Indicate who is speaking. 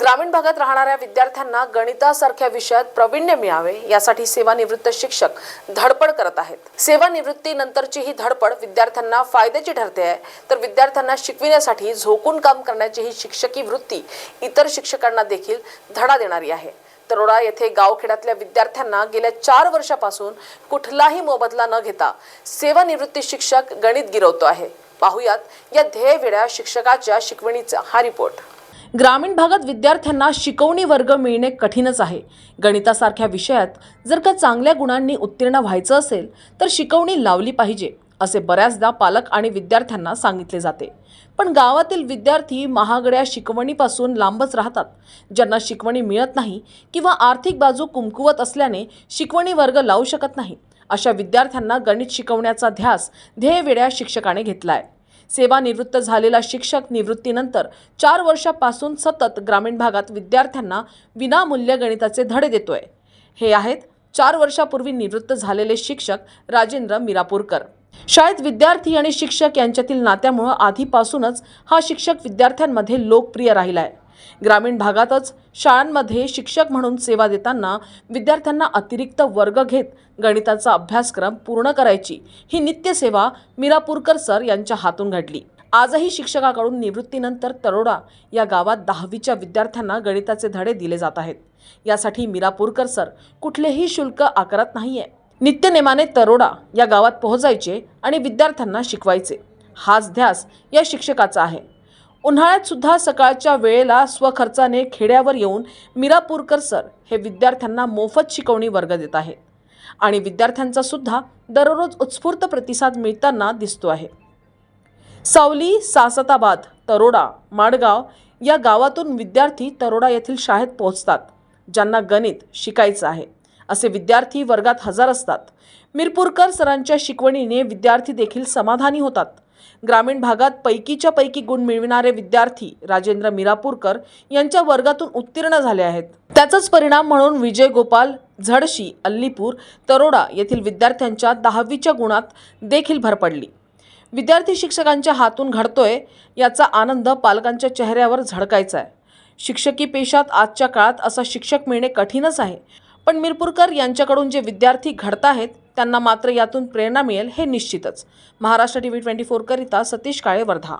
Speaker 1: ग्रामीण भागात राहणाऱ्या विद्यार्थ्यांना गणितासारख्या विषयात प्रविण्य मिळावे यासाठी सेवानिवृत्त शिक्षक धडपड करत आहेत. सेवानिवृत्तीनंतरची ही धडपड विद्यार्थ्यांना फायद्याची ठरते आहे. तर विद्यार्थ्यांना शिकविण्यासाठी झोकून काम करण्याची ही शिक्षकी वृत्ती इतर शिक्षकांना देखील धडा देणारी आहे. तरोडा येथे गावखेड्यातल्या विद्यार्थ्यांना गेल्या चार वर्षापासून कुठलाही मोबदला न घेता सेवानिवृत्ती शिक्षक गणित गिरवतो आहे. पाहुयात या ध्येयवेड्या शिक्षकाच्या शिकवणीचा हा रिपोर्ट. ग्रामीण भागात विद्यार्थ्यांना शिकवणी वर्ग मिळणे कठीणच आहे. गणितासारख्या विषयात जर का चांगल्या गुणांनी उत्तीर्ण व्हायचं असेल तर शिकवणी लावली पाहिजे असे बऱ्याचदा पालक आणि विद्यार्थ्यांना सांगितले जाते. पण गावातील विद्यार्थी महागड्या शिकवणीपासून लांबच राहतात. ज्यांना शिकवणी मिळत नाही किंवा आर्थिक बाजू कुमकुवत असल्याने शिकवणी वर्ग लावू शकत नाही अशा विद्यार्थ्यांना गणित शिकवण्याचा ध्यास ध्येयवेड्या शिक्षकाने घेतला आहे सेवानिवृत्त झालेला शिक्षक निवृत्तीनंतर चार वर्षापासून सतत ग्रामीण भागात विद्यार्थ्यांना विनामूल्य गणिताचे धडे देतोय. हे आहेत चार वर्षापूर्वी निवृत्त झालेले शिक्षक राजेंद्र मिरापूरकर. शाळेत विद्यार्थी आणि शिक्षक यांच्यातील नात्यामुळं आधीपासूनच हा शिक्षक विद्यार्थ्यांमध्ये लोकप्रिय राहिलाय. ग्रामीण भागातच शाळांमध्ये शिक्षक म्हणून सेवा देताना विद्यार्थ्यांना अतिरिक्त वर्ग घेत गणिताचा अभ्यासक्रम पूर्ण करायची ही नित्यसेवा मिरापूरकर सर यांच्या हातून घडली. आजही शिक्षकाकडून निवृत्तीनंतर तरोडा या गावात दहावीच्या विद्यार्थ्यांना गणिताचे धडे दिले जात आहेत. यासाठी मिरापूरकर सर कुठलेही शुल्क आकारत नाहीये. नित्यनेमाने तरोडा या गावात पोहोचायचे आणि विद्यार्थ्यांना शिकवायचे. हाच ध्यास या शिक्षकाचा आहे. उन्हाळ्यात सुद्धा सकाळच्या वेळेला स्वखर्चाने खेड्यावर येऊन मिरापूरकर सर हे विद्यार्थ्यांना मोफत शिकवणी वर्ग देत आहेत. आणि विद्यार्थ्यांचा सुद्धा दररोज उत्स्फूर्त प्रतिसाद मिळताना दिसतो आहे. सावली सासताबाद तरोडा माडगाव या गावातून विद्यार्थी तरोडा येथील शाळेत पोहोचतात ज्यांना गणित शिकायचं आहे. असे विद्यार्थी वर्गात हजर असतात. मिरपूरकर सरांच्या शिकवणीने विद्यार्थी देखील समाधानी होतात. ग्रामीण भागात पैकीच्या पैकी गुण मिळविणारे विद्यार्थी राजेंद्र मिरापूरकर यांच्या वर्गातून उत्तीर्ण झाले आहेत. त्याचाच परिणाम म्हणून विजय गोपाल झडशी अल्लीपूर तरोडा येथील विद्यार्थ्यांच्या दहावीच्या गुणात देखील भर पडली. विद्यार्थी शिक्षकांच्या हातून घडतोय याचा आनंद पालकांच्या चेहऱ्यावर झळकायचा आहे शिक्षकी पेशात आजच्या काळात असा शिक्षक मिळणे कठीणच आहे. पण मिरपूरकर यांच्याकडून जे विद्यार्थी घडत आहेत त्यांना मात्र यातून प्रेरणा मिळेल हे निश्चितच. महाराष्ट्र टी व्ही ट्वेंटी फोरकरिता सतीश काळे वर्धा